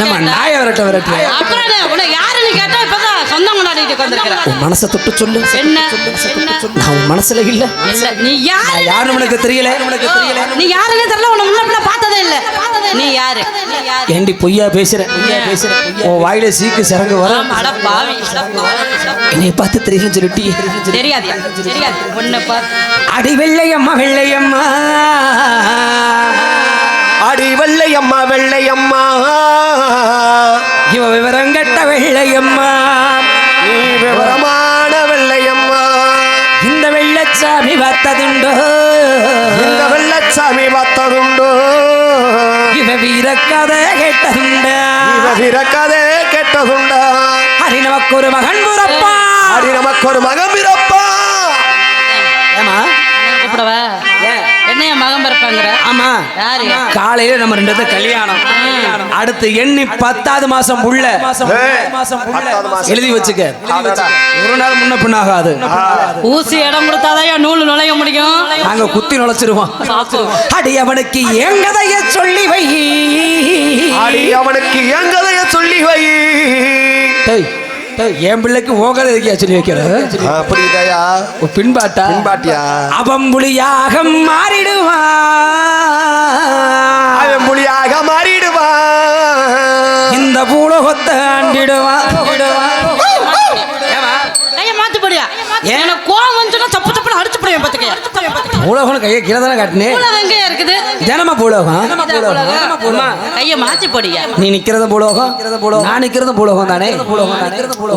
நம்ம? நாய விரட்ட அப்புறம் யாருன்னு கேட்டா இப்பதான் சொந்தம் கொண்டாடிட்டு உட்காந்துருக்கிற உன் மனசை தொட்டு சொல்லு என்ன? என்ன? நான் உன் மனசுல இல்ல. இல்ல நீ யாரு? யாருன்னு உனக்கு தெரியல. உனக்கு தெரியல. நீ யாருன்னு தெரியல முன்ன பின்ன பார்த்ததே இல்ல. நீ யாரு? யாரு? ஏண்டி பொய்யா பேசுறேன் பொய்யா பேசுறேன் உன் வாயில சீக்கு சிறங்கு வர அட பாவி பார்த்து தெரியலன்னு சொல்லிட்டி தெரியாது. உன்னை பார்த்து. அடி வெள்ளையம்மா வெள்ளையம்மா. அடி வெள்ளையம்மா வெள்ளையம்மா. இவ விவரம் கெட்ட வெள்ளையம்மா. நீ விவரமான வெள்ளையம்மா. இந்த வெள்ளச்சாமி பார்த்ததுண்டோ இந்த வெள்ளச்சாமி பார்த்ததுண்டோ இவ வீரக்கதை கேட்டதுண்டா? இவ பிறக்கதே கெட்டதுண்டா? அடி நமக்கு ஒரு மகன் புறப்பா அடி நமக்கு ஒரு மகன் பிறப்பா ஏமா கூப்பிடவா என்ன என் மகன் பிறப்பாங்கிற? ஆமா. யாரு? காலையில நம்ம ரெண்டு பேரும் கல்யாணம். அடுத்து எண்ணி பத்தாவது மாசம் மாசம். எழுதி வச்சுக்க. ஒரு நாள் முன்ன பின்னாகாது. ஊசி இடம் கொடுத்தாதான் நூல் நுழைய முடியும். நாங்க குத்தி நுழைச்சிருவோம். அடி அவனுக்கு என் கதைய சொல்லி வை. அடி அவனுக்கு எங்கதைய சொல்லி வை. என் பிள்ளைக்கு உன் கதை எதுக்கியா சொல்லி வைக்கிறது அப்படிதாயா உன் பின்பாட்டா பின்பாட்டியா அவன் புலியாக மாறிடுவான் அவன் மொழியாக மாறிடுவான் இந்த பூலோகத்தை ஆண்டிடுவான் எனக்கு கோவம் பூலோகம் கையை கீழே தானே காட்டினேன் எங்க இருக்குது. தினமா பூலோகம். கைய மாத்தி போடியா நீ நிக்கிறது பூலோகம். நான் நிக்கிறது பூலோகம் தானே?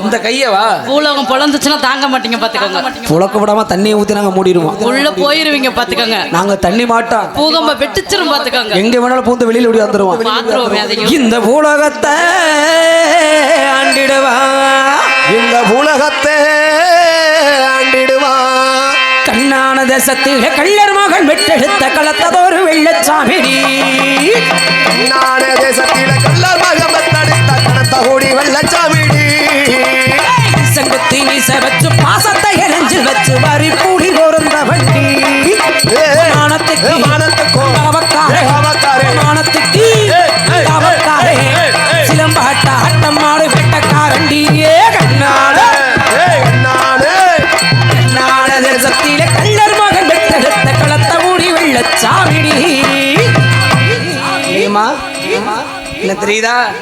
இந்த கையவா பூலோகம் பொழந்துச்சுன்னா தாங்க மாட்டீங்க பாத்துக்கோங்க புழக்க விடாம தண்ணியை ஊத்தி நாங்க மூடிடுவோம். உள்ள போயிருவீங்க பாத்துக்கோங்க நாங்க தண்ணி மாட்டோம். பூகம்ப வெட்டிச்சிரும் பாத்துக்கோங்க எங்க வேணாலும் பூந்து வெளியில ஓடி வந்துருவோம். இந்த பூலோகத்தை ஆண்டிடுவா. இந்த ஆண்டிடுவான் கண்ணான தேசத்தில கள்ளர் மகன் வெட்டெடுத்த களத்ததொரு வெள்ளச்சாமி. நான தேசத்தில கல்லர் மகமத் தடுத்த கணத்த கூடி வெள்ளச்சாமிடி செங்குத்தி மீச வச்சு பாசத்தை எரிஞ்சு வச்சு வரி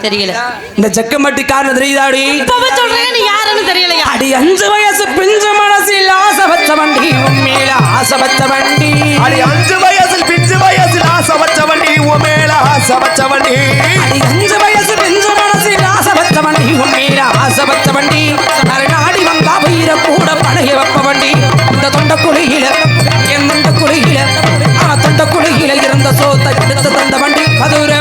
தெரியல. இந்த ஜக்கம்பட்டி காரணம் தெரியுதாடி? இப்பவே சொல்றேன் நீ யாருன்னு தெரியலையா? அடி அஞ்சு வயசு பிஞ்சு மனசில் ஆசை வச்ச வண்டி உண்மையில ஆசை வச்ச வண்டி. அடி அஞ்சு வயசில் பிஞ்சு வயசில் ஆசை வச்சவண்டி உன் மேல ஆசை வச்சவண்டி அடி அஞ்சு வயசு பிஞ்சு மனசில் ஆசை வச்ச வண்டி உண்மையில ஆசை வச்ச வண்டி. நாடி வந்தா உயிர கூட பழகி வைப்ப வண்டி. இந்த தொண்ட குழியில என் தொண்ட குழியில ஆ தொண்ட குழியில இருந்த சோத்தை எடுத்து தந்த வண்டி. மதுரை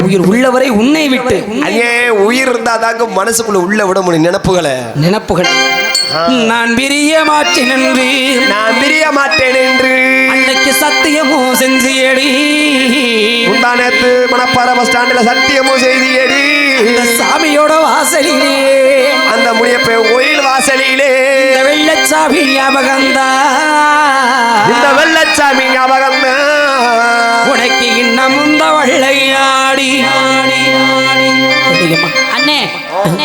உயிர் உள்ளவரை உன்னை விட்டு. ஐயே உயிர் இருந்தா தாங்க மனசுக்குள்ள உள்ள விட முடியும். நினப்புகளை. நினப்புகள். நான் பிரிய மாட்டேன் என்று. நான் பிரிய மாட்டேன் என்று. அன்னைக்கு சத்தியமும் செஞ்சியடி. முந்தானத்து மணப்பாறை பஸ் ஸ்டாண்டுல சத்தியமும் செய்தியடி. இந்த சாமியோட வாசலிலே. அந்த முனியப்ப கோயில் வாசலிலே. இந்த வெள்ளச்சாமி ஞாபகந்தா இந்த வெள்ளச்சாமி ஞாபகம் இன்னும் இந்த வள்ளையாடி தெரியுமா? அண்ணே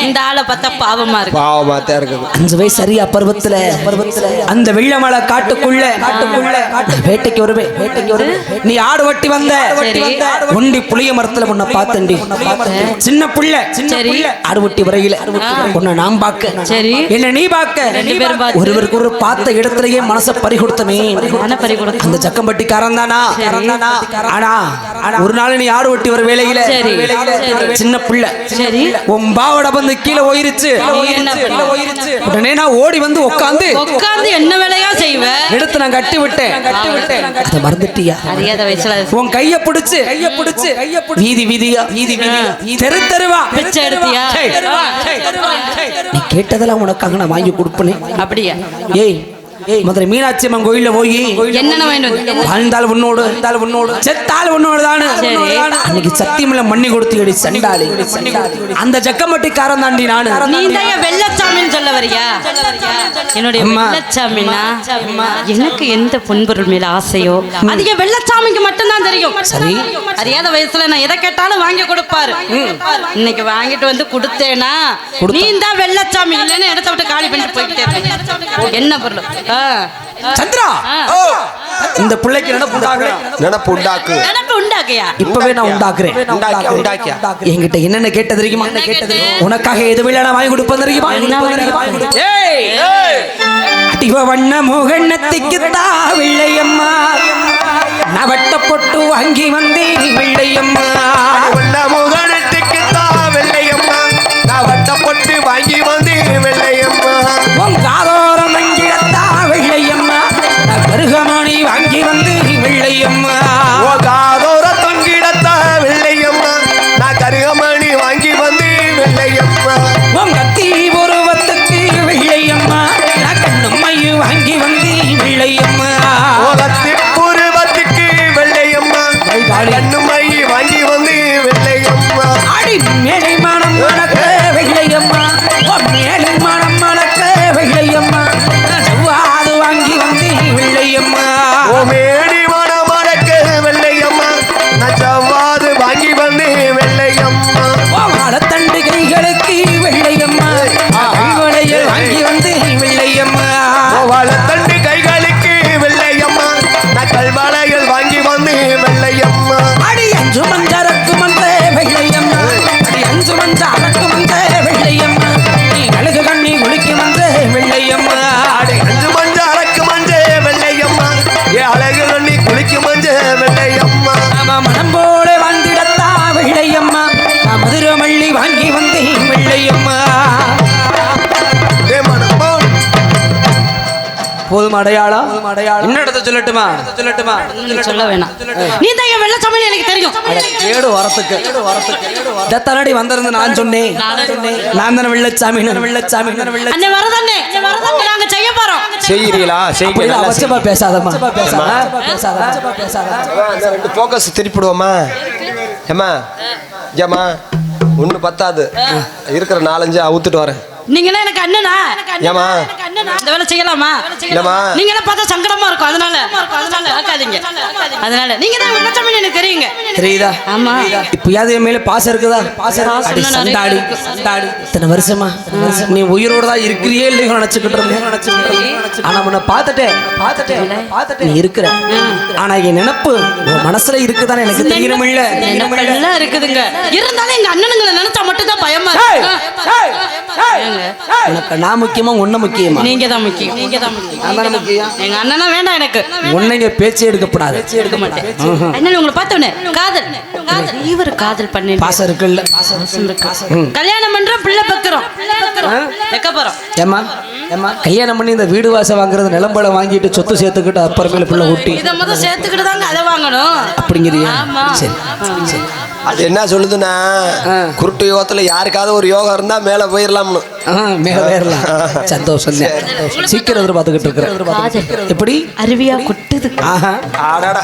இந்த ஆளை பார்த்தா பாவமா இருக்கு. பாவமா தான் இருக்குது. அஞ்சு வயசு சரியா பருவத்துல பருவத்துல அந்த வெள்ளமலை காட்டுக்குள்ள காட்டுக்குள்ள. வேட்டைக்கு வருவே வேட்டைக்கு வருவே. நீ ஆடு வட்டி வந்த சரி. ஒண்டி புளிய மரத்துல உன்னை பார்த்தண்டி சின்ன புள்ள சின்ன சரி. புள்ள. ஆடு வட்டி வரையில. உன்னை நான் பார்க்க. சரி. என்ன நீ பார்க்க. ரெண்டு பேரும் பார்த்து. ஒருவருக்கு ஒரு பார்த்த இடத்துலயே மனச பறி கொடுத்தமே மன பறி கொடுத்து. அந்த ஜக்கம்பட்டிக்காரன் தானா. ஆனா ஒரு நாள் நீ ஆடு வெட்டி வர வேலையில. சின்ன பிள்ளை. சரி. உன் பாவட வந்து கீழே பண்ண? உடனே நான் ஓடி வந்து உட்காந்து உட்கார்ந்து என்ன வேலையா செய்வ? எடுத்து நான் கட்டி விட்டேன். கட்டி விட்டேன். அதை மறந்துட்டியா? அறியாத வயசுல. உன் கைய பிடிச்சு கைய பிடிச்சு. கைய பிடிச்சு. வீதி வீதியா? வீதி வீதியா தெரு தெருவா? பிச்சை எடுத்தியா? நீ கேட்டதெல்லாம் உனக்காக நான் வாங்கி கொடுப்பனே. அப்படியா? ஏய் மதுரை மீனாட்சி அம்மன் கோயில்ல போய் வாழ்ந்தால் உன்னோடு உன்னோடு. செத்தால் உன்னோடு தானே. சரி. அன்னைக்கு சத்தியமில்ல மண்ணி கொடுத்து அடி சண்டாளி. அந்த ஜக்கமட்டிக்காரன் தாண்டி நானு. வெள்ளச்சாமின்னு சொல்ல வரியா? என்னுடைய அம்மா. வெள்ளச்சாமின்னா எனக்கு எந்த பொன்பொருள் மேல ஆசையோ? அது என் வெள்ளச்சாமிக்கு மட்டும்தான் தெரியும். சரி. அறியாத வயசுல நான் எதை கேட்டாலும் வாங்கி கொடுப்பாரு. இன்னைக்கு வாங்கிட்டு வந்து கொடுத்தேனா? நீ தான் வெள்ளச்சாமி இல்லைன்னு இடத்த விட்டு காலி பண்ணிட்டு இருக்க என்ன பொருள். சந்திரா. இந்த பிள்ளைக்கு நினைப்பு உண்டாக்குறேன் நினப்பு உண்டாக்கு. நினைப்பு உண்டாக்கையா? இப்பவே நான் உண்டாக்குறேன். உண்டாக்கியா, உண்டாக்கியா. என்கிட்ட என்னென்ன கேட்ட தெரியுமா? என்ன கேட்டது? உனக்காக எது வேலை நான் வாங்கி கொடுப்பேன் தெரியுமா? என்ன வாங்கி ஏய் அடிவ வண்ண முகண்ணத்துக்கு தா வெள்ளையம்மா நவட்ட பொட்டு வாங்கி வந்தேன். வெள்ளையம்மா உள்ள முகனத்துக்கு தான் கருகமணி வந்து வெள்ளையம்மா அடையாளம்? அடையாளம். இடத்த சொல்லட்டுமா? சொல்லட்டுமா? நீ சொல்ல வேணாம். நீ தான் என் வெள்ளச்சாமின்னு எனக்கு தெரியும். கேடு வரத்துக்கு. தத்தனடி வந்திருந்து நான் சொன்னேன். நான் தானே வெள்ளச்சாமி நான் வெள்ளச்சாமி நான் வெள்ள அண்ணே நாங்க செய்ய போறோம். செய்கிறீங்களா அப்படி அவசியமா பேசாதம்மா. பேசாதா பேசாதா பேசாதா ரெண்டு போக்கஸ் திருப்பிடுவோமா ஏம்மா? ஏம்மா? ஒன்று பத்தாது. இருக்கிற நாலஞ்சு அவுத்துட்டு வரேன். நீங்கன்னா எனக்கு அண்ணனா? ஏம்மா? இந்த வேலை செய்யலாமா. நீங்க என்ன பார்த்தா சங்கடமா இருக்கும். அதனால அதனால ஆக்காதீங்க. அதனால. நீங்க தான் வெள்ளச்சாமின்னு எனக்கு தெரியுங்க. தெரியுதா? ஆமா. இப்பயாவது என் மேல பாசம் இருக்குதா? பாசம் இத்தனை வருஷமா? நீ உயிரோட தான் இருக்கிறியே இல்லையோ நினைச்சுக்கிட்டு இருந்தேன் நினைச்சுக்கிட்டு இருந்தேன். ஆனா உன்னை பார்த்துட்டேன். பார்த்துட்டேன். பார்த்துட்டேன். நீ இருக்கிற. ஆனா என் நினைப்பு உன் மனசுல இருக்குதானே எனக்கு தெரியணும் இல்ல எல்லாம் இருக்குதுங்க. இருந்தாலும் எங்க அண்ணனுங்களை நினைச்சா மட்டும் தான் பயமா இருக்கு. உனக்கு நான் முக்கியமா உன்ன முக்கியமா? நீங்க தான் முக்கியம். நீங்க தான் முக்கியம். தானே எங்க அண்ணனா வேண்டாம் எனக்கு. உன்னைங்க பேச்சே எடுக்கப்படாது. எடுக்க மாட்டேன் அண்ணன் உங்களை பார்த்தவனே காதல். காதல். இவர் காதல் பண்ணி பாசம் இருக்குல்ல. பாசம் இருக்கு. கல்யாணம் பண்றோம் பிள்ளை பக்கிறோம். வைக்க போறோம். ஏமா ஏமா கல்யாணம் பண்ணி இந்த வீடு வாசம் வாங்குறது நிலம்பழம் வாங்கிட்டு சொத்து சேர்த்துக்கிட்டு அப்புறமேல பிள்ளை ஊட்டி. இதை முதல் சேர்த்துக்கிட்டு தாங்க அதை வாங்கணும். அப்படிங்கிறியா? ஆமா. சரி சரி அது என்ன சொல்லுதுன்னா. குருட்டு யோகத்துல யாருக்காவது ஒரு யோகம் இருந்தா மேல போயிடலாம்னு மேல ஏறலாம் சந்தோஷம். சீக்கிரம் எதிர்பார்த்துக்கிட்டு இருக்கிறேன். எப்படி? அருவியா கொட்டுது. ஆடாடா.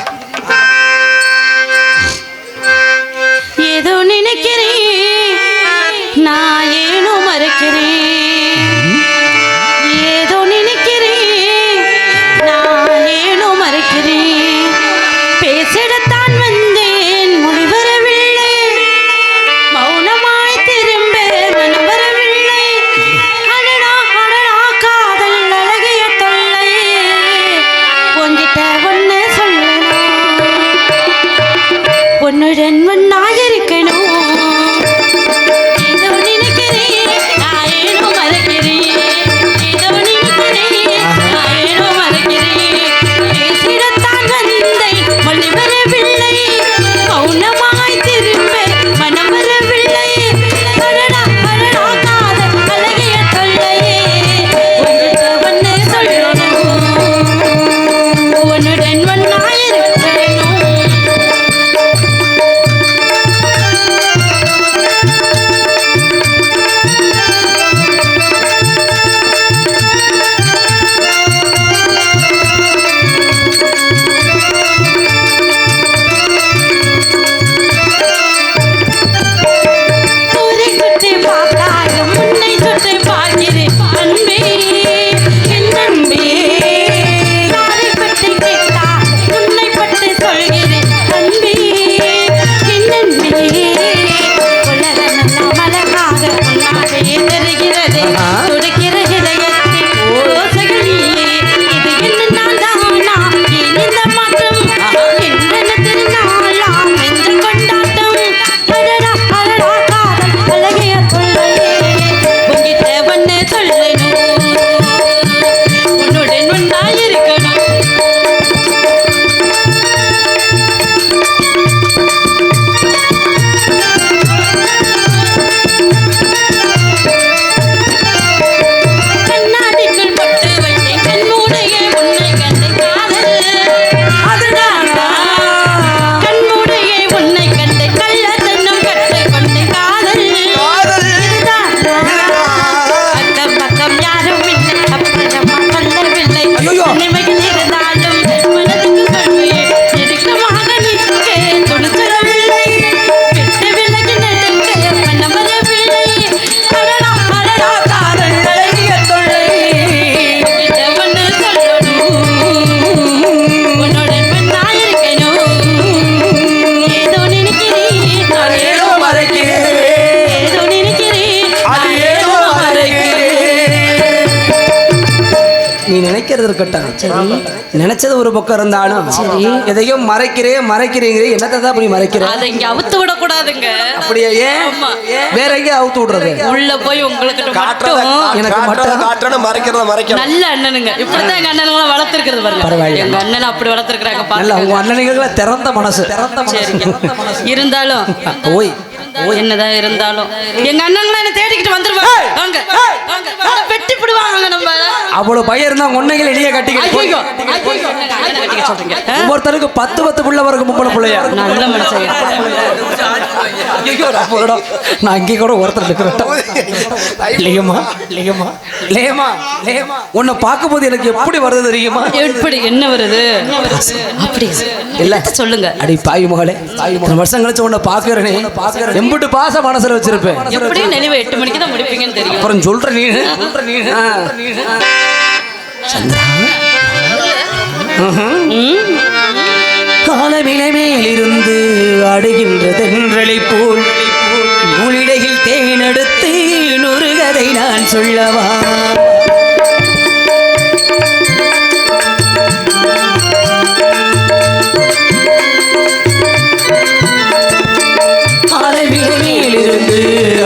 ஏதோ நினைக்கிறேன். நான் ஏனோ மறைக்கிறேன். Uh-huh. மறைக்கிறது இருக்கட்டும் சரி. நினைச்சது ஒரு பக்கம் இருந்தாலும் சரி. எதையும் மறைக்கிறே மறைக்கிறீங்க என்னத்தை தான் அப்படி மறைக்கிற? அதை இங்க அவுத்து விடக்கூடாதுங்க. அப்படியே ஏன். வேற எங்கேயும் அவுத்து விடுறது? உள்ள போய் உங்களுக்கு மட்டும் எனக்கு மட்டும் காட்டணும் மறைக்கிறத மறைக்கணும். நல்ல அண்ணனுங்க. இப்படிதான் எங்க அண்ணனுங்களை வளர்த்துருக்கிறது பாருங்க. பரவாயில்ல. எங்க அண்ணன் அப்படி வளர்த்துருக்காங்க நல்ல பாருங்க உங்க அண்ணனுக்கு திறந்த மனசு. திறந்த சரிங்க இருந்தாலும் என்னதான் இருந்தாலும். எங்க அண்ணன்களை என்ன தேடிக்கிட்டு வந்துருவாங்க. வாங்க வாங்க வாங்க, வெட்டி பிடுவாங்க நம்ம. அவ்வளவு பையன் இருந்தா உன்னைகள் எளிய கட்டிக்கிட்டு சொல்றீங்க? ஒவ்வொருத்தருக்கு பத்து பத்து பிள்ளை வரைக்கும் மும்பளை பிள்ளையா? நல்ல மனுஷங்க ஐயோ, நான் இங்கே கூட ஒருத்தர் இருக்கிறேன் லேமா லேமா லேமா லேமா உன்னை பார்க்கும்போது எனக்கு எப்படி வருது தெரியுமா? எப்படி என்ன வருது? அப்படி இல்ல. சொல்லுங்க. அடி பாய் மகளே. இத்தனை வருஷம் கழிச்சு உன்னை பாக்குறேனே பாக்குறேன் எம்பிட்டு பாச மனசுல வச்சிருப்பேன். எப்படியும் நினைவு எட்டு மணிக்கு தான் முடிப்பீங்கன்னு தெரியும். அப்புறம் சொல்ற நீ. சந்திரா. காலவிலை மேலிருந்து அடுகின்ற தென்றலை போல் நூலிடையில் தேனெடுத்து நுறுகதை நான் சொல்லவா? காலவிலை மேலிருந்து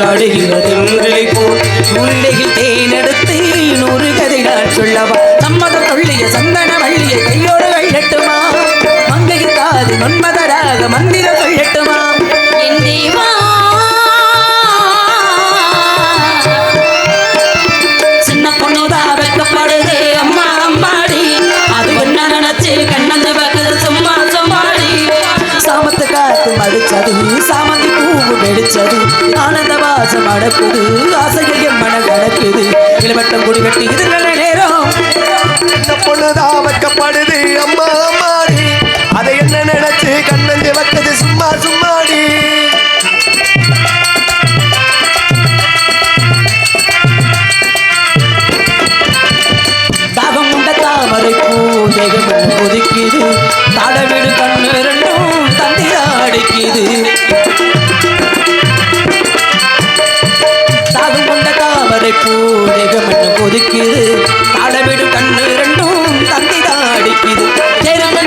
அடுகின்ற தென்றலை போல் நூலிடையில் தேனெடுத்து நுறுகதை நான் சொல்லவா? நம்மத தொல்லிய சந்தன மன்மதராக மந்திர கொள்ளட்டுமா என் தேவா சின்ன பொண்ணுதா வெக்கப்படுதே அம்மா அம்மாடி. அது என்ன நினைச்சு கண்ணந்த பக்கத்து சும்மா சும்மாடி. சாமத்து காத்து மடிச்சது சாமந்தி பூவு வெடிச்சது ஆனந்த வாசம் அடக்குது ஆசைகள் என் மன கடக்குது இளவட்டம் குடி வெட்டி நேரம். இந்த பொண்ணுதான் வைக்கப்படுது அம்மா கண்ணஞ்சு சும்மா சும்மாடி. தாகம் உண்ட தாமரை பூ தேகம் ஒதுக்கிது கண்ணு ரெண்டும் தந்திரா அடிக்குது தாகம் கொண்ட தாமரை பூ கண்ணு ரெண்டும் சிறந்த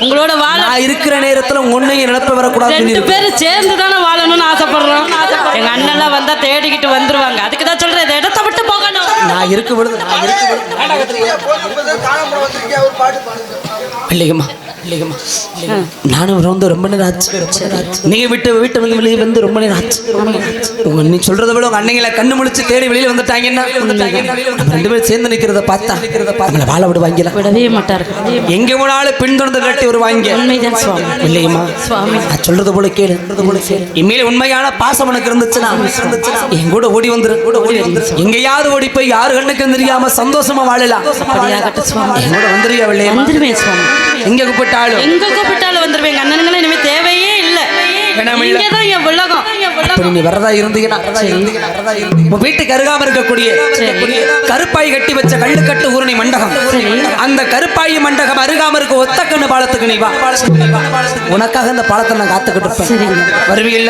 உங்களோட வாழ நான் இருக்கிற நேரத்துல உன்னையும் நினைப்ப வரக்கூடாது ரெண்டு பேரும் சேர்ந்து தானே வாழணும்னு ஆசைப்படுறோம். எங்க அண்ணன்லாம் வந்தா தேடிக்கிட்டு வந்துருவாங்க. அதுக்கு தான் சொல்றேன் இந்த இடத்த விட்டு போகணும். நான் இருக்க விடுது நான் இருக்க இல்லையம்மா இல்லையம்மா நானும் வந்து ரொம்ப நேரம் ஆச்சு. நீங்க விட்டு வீட்டு வந்து வெளியே வந்து ரொம்ப நேரம் ஆச்சு. உங்க நீ சொல்றத விட உங்க அன்னைங்களை கண்ணு முழிச்சு தேடி வெளியில வந்துட்டாங்கன்னா ரெண்டு பேரும் சேர்ந்து நிக்கிறத பார்த்தா நம்மளை வாழ விடுவாங்களா? விடவே மாட்டாரு எங்க போனாலும் பின்தொடர்ந்து கட்டி வருவாங்க. உண்மைதான் சுவாமி. இல்லையம்மா சுவாமி. நான் சொல்றது போல கேளு. போல கேளு. என் உண்மையான பாசம் உனக்கு இருந்துச்சுன்னா என் கூட ஓடி வந்துரு. கூட ஓடி வந்துரு. எங்கேயாவது ஓடி போய் யாரு கண்ணுக்கு தெரியாம சந்தோஷமா வாழலாம். என் கூட வந்துருவியா வெள்ளையம்மா? வந்துருவேன் சுவாமி. எங்க கூப்பிட்டாலும். எங்க கூப்பிட்டாலும் வந்துருவேன் எங்க அண்ணனுங்களும் இனிமே தேவையே இல்ல. வேணாமில்ல. நீங்க தான் என் உலகம். நீ வரதா இருந்தீங்கன்னா உன் வீட்டுக்கு அருகாம இருக்கக்கூடிய கருப்பாய் கட்டி வச்ச கள்ளுக்கட்டு ஊரணி மண்டபம் அந்த கருப்பாயி மண்டபம் அருகாம இருக்க ஒத்தக்கண்ணு பாலத்துக்கு நீ வா. உனக்காக இந்த பாலத்தை நான் காத்துக்கிட்டு வருவேன்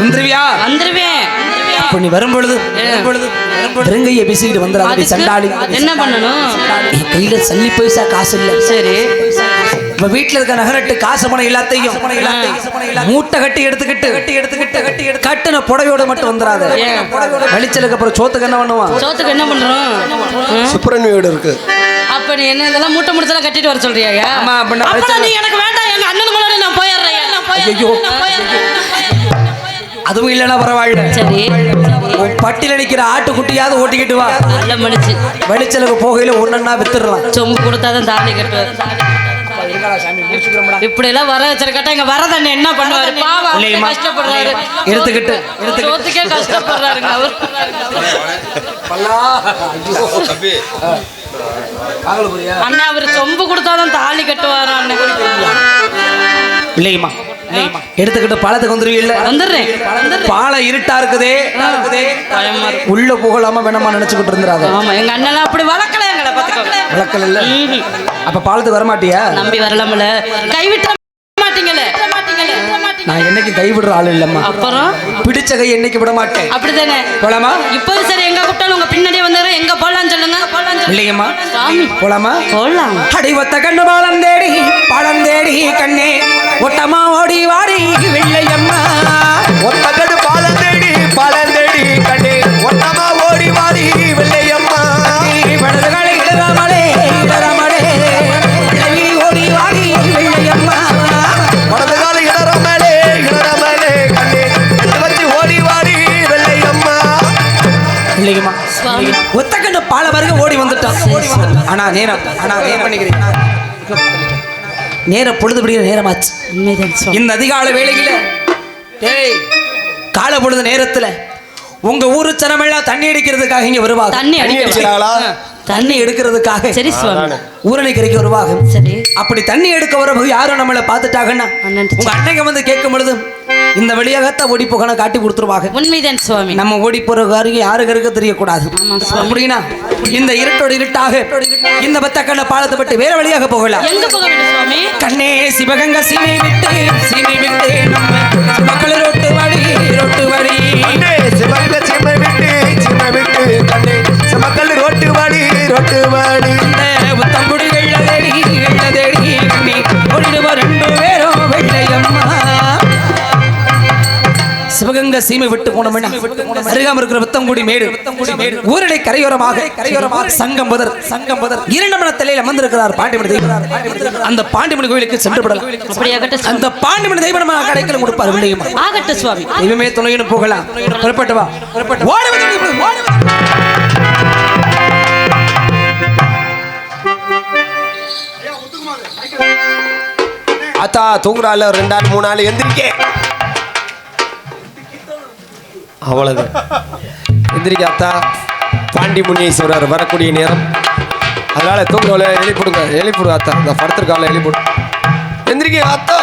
வந்துருவியா? வந்துருவேன். அப்ப நீ வரும்பொழுது வரும்பொழுது திருங்கைய பேசிக்கிட்டு வந்துடாத சண்டாளி. என்ன பண்ணணும்? என் கையில சல்லி பைசா காசு இல்ல. சரி. இப்ப வீட்டுல இருக்க நகரட்டு காசு பணம் எல்லாத்தையும் மூட்டை கட்டி எடுத்துக்கிட்டு கட்டி எடுத்துக்கிட்டு. கட்டி எடுத்து கட்டுன புடவையோட மட்டும் வந்துடாத? வெளிச்சலுக்கு அப்புறம் சோத்துக்கு என்ன பண்ணுவான்? சோத்துக்கு என்ன பண்றோம்? சுப்ரன் வீடு இருக்கு. அப்ப நீ என்ன இதெல்லாம் மூட்டை முடிச்செல்லாம் கட்டிட்டு வர சொல்றியா ஆமா, அப்ப நீ எனக்கு வேண்டாம் எங்க அண்ணனுங்களோட நான் போயிடுறேன் நான் போயிடுறேன், ஐயையோ. நான் போயிடுறேன். அதுவும் இல்லைன்னா பரவாயில்ல. சரி. உன் பட்டியல நிக்கிற ஆட்டுக்குட்டியாவது ஓட்டிக்கிட்டு வா. நல்ல மனுச்சு வெளிச்சலுக்கு போகையில ஒன்னொன்னா வித்துடலாம். சொம்பு கொடுத்தாதான் தாலி கட்டுவார் இப்படி எல்லாம் வர வச்சிருக்கட்டா இங்க வர தண்ணி என்ன பண்ணுவாரு? பாவம். கஷ்டப்படுறாரு. எடுத்துக்கிட்டு கஷ்டப்படுறாருங்க அவர். அண்ணா அவர் சொம்பு கொடுத்தாதான் தாலி கட்டுவாரா அண்ணன் இல்லையம்மா எடுத்துக்கிட்டு பாலத்துக்கு வந்துருவீல்ல? வந்துடுறேன். பாலம் இருட்டா இருக்குதே. உள்ள புகழாம வேணாமா நினைச்சுக்கிட்டு இருந்துறாத. ஆமா எங்க அண்ணெல்லாம் அப்படி வளர்க்கல எங்களை பாத்துக்கோங்க விளக்கல் இல்ல. அப்ப பாலத்துக்கு வர மாட்டியா நம்பி வரலாம்ல கைவிட்ட மாட்டீங்களே? நான் என்னைக்கு கைவிடுற ஆள் இல்லம்மா. அப்புறம்? பிடிச்ச கை என்னைக்கு விட மாட்டேன். அப்படிதானே? போலாமா? இப்போது சரி எங்க கூப்பிட்டாலும் உங்க பின்னாடியே வந்துடுறேன் எங்க போலாம் சொல்லுங்க. போலாம் இல்லையம்மா போலாமா? போலாம். அடிவத்த கண்ணு பாலம் தேடி பாலம் தேடி கண்ணே. ஒட்டமா ஓடி வாடி வெள்ளையம்மா ஒத்தக்கடு பாலம் இல்லையம்மா சுவாமி. ஒத்த கண்ணு பால வருக ஓடி வந்துட்டான். ஆனா நேரம் ஆனா நேரம் பண்ணிக்கிறேன் நேரம் பொழுது விடிய நேரமாச்சு. இந்த அதிகால வேளையில டேய் கால பொழுது நேரத்துல உங்க ஊரு ஜனமெல்லாம் தண்ணி அடிக்கிறதுக்காக இங்க வருவாங்க. தண்ணி தண்ணி அடிக்க அடிக்கிறாளா தண்ணி எடுக்கிறதுக்காக சரி சுவாமி. ஊரணி கரைக்கு வருவாங்க. சரி. அப்படி தண்ணி எடுக்க வரபோது யாரும் நம்மளை பார்த்துட்டாங்கன்னா உங்க அன்னைங்க வந்து கேட்கும் பொழுது இந்த வழியாகத்தான் ஓடி போகணும் காட்டி கொடுத்துருவாங்க உண்மைதான் சுவாமி. நம்ம ஓடி போற காரியம் யாருக்கு இருக்க தெரியக்கூடாது. அப்படின்னா இந்த இருட்டோடு இருட்டாக இந்த பத்தக்கண்ண பாலத்தை விட்டு வேற வழியாக போகலாம். கண்ணே சிவகங்க சீமை விட்டு சீமை விட்டு நம்ம மக்கள் ரொட்டு வழி ரொட்டு வழி சிவகங்கை சீமை விட்டு போனோம்னா அருகாம இருக்கிற புத்தங்குடி மேடு. ஊரடை கரையோரமாக கரையோரமாக சங்கம் பதர் சங்கம் பதர் இரண்டாம் தலையில் அமர்ந்திருக்கிறார் பாண்டிமணி தெய்வம். அந்த பாண்டிமணி கோயிலுக்கு சென்று விடலாம். அந்த பாண்டிமணி தெய்வம் நம்ம கடைக்கல கொடுப்பார் வெள்ளையம்மா ஆகட்டும் சுவாமி. தெய்வமே துணையின்னு போகலாம் புறப்பட்டு வா. புறப்பட்டு ஓடி வந்து ஓடி வந்து, ஓடி வந்து. அத்தா தூங்குறாள் ரெண்டு நாள் மூணு நாள் எந்திரிக்க. அவ்வளவு எந்திரிக்க அத்தா பாண்டி முனீஸ்வரர் வரக்கூடிய நேரம். அதனால தூங்குறவள எழுப்பிடுங்க எழுப்பிடுங்க அத்தா இந்த படத்திற்கால எழுப்பிடு எந்திரிக்க அத்தா